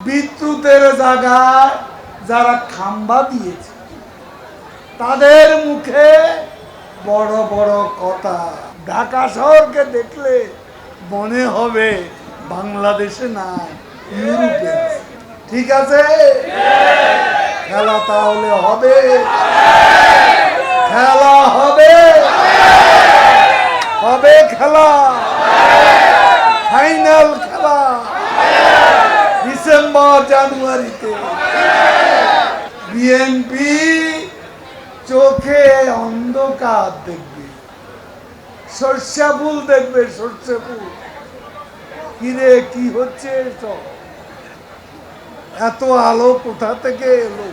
বিদ্যুতের জায়গায় যারা খাম্বা দিয়েছে, তাদের মুখে বড় বড় কথা। ঢাকা শহরকে দেখলে মনে হবে বাংলাদেশে না, ইউরোপে। ঠিক আছে? খেলা তাহলে হবে খেলা হবে হবে খেলা ফাইনাল খেলা ডিসেম্বর জানুয়ারিতে। বিএনপি চোখে অন্ধকার দেখবে। সর্ষা দেখবে, সর্ষে কিরে কি হচ্ছে সব? এত আলো কোথা থেকে এলো?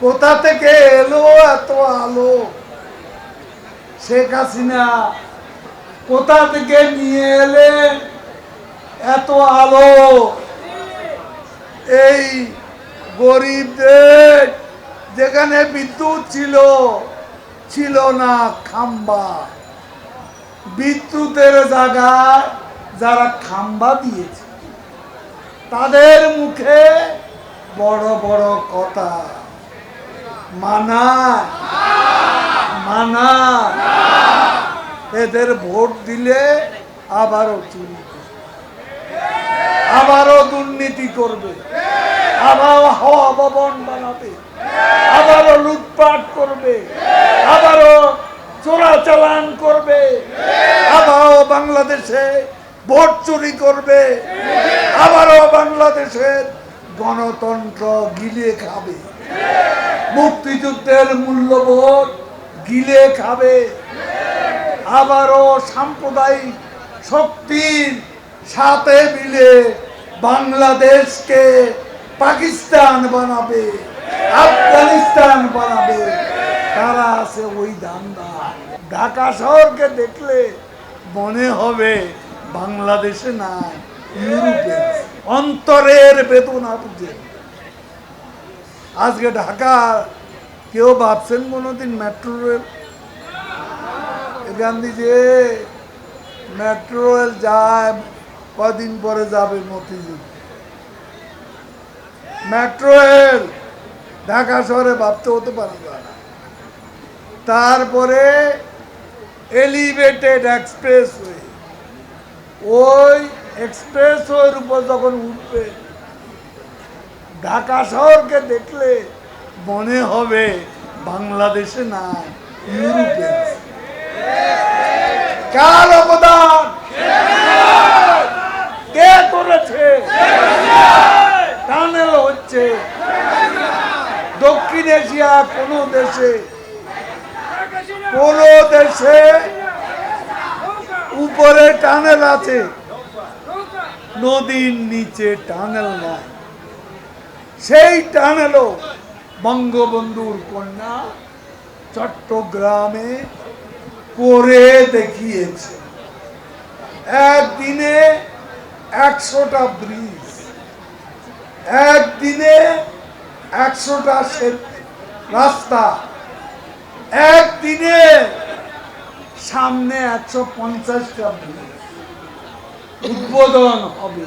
কোথা থেকে এলো এত আলো? শেখ হাসিনা কোথা থেকে নিয়ে এলেন এত আলো? এই গরিবদের যেখানে বিদ্যুৎ ছিল ছিল না খাম্বা। বিদ্যুতের জায়গায় যারা খাম্বা দিয়েছে, তাদের মুখে বড় বড় কথা। মানায় মানায়। এদের ভোট দিলে আবারও চুরি আবারও দুর্নীতি করবে। আবারও হাওয়া ভবন বানাবে। আবারও লুটপাট করবে। আবারও চোরাচালান করবে। আবারও বাংলাদেশে ভোট চুরি করবে। আবারও বাংলাদেশের গণতন্ত্র গিলে খাবে। মুক্তিযুদ্ধের মূল্যবোধ গিলে খাবে। আবারও সাম্প্রদায়িক শক্তির সাথে মিলে বাংলাদেশকে পাকিস্তান বানাবে, আফগানিস্তান বানাবে। তারা আছে ওই ধান্দা ঢাকা শহরকে দেখলে মনে হবে বাংলাদেশে না, ইউরোপে। অন্তরের বেদনা বুঝে। আজকে ঢাকা, কেউ ভাবছেন কোনোদিন মেট্রো রেল গান্ধী যে মেট্রো রেল যায় কদিন পরে যাবে মতিঝিল। মেট্রো রেল ঢাকা শহরে ভাবতে হতে পারে তারপরে এলিভেটেড এক্সপ্রেস ওয়ে ওই এক্সপ্রেস ওয়ের উপর যখন উঠবে, ঢাকা শহরকে দেখলে মনে হবে বাংলাদেশে না ইউরোপে কার অবদান কে করেছে টানেল হচ্ছে দক্ষিণ এশিয়া কোন দেশে কোন দেশে উপরে টানেল আছে। নদীর নিচে টানেল নাই। সেই টানেলও বঙ্গবন্ধুর কন্যা চট্টগ্রামে করে দেখিয়েছে। একদিনে একশোটা ব্রিজ, একদিনে একশোটা সেতু রাস্তা। একদিনে সামনে একশো পঞ্চাশটা উদ্বোধন হবে।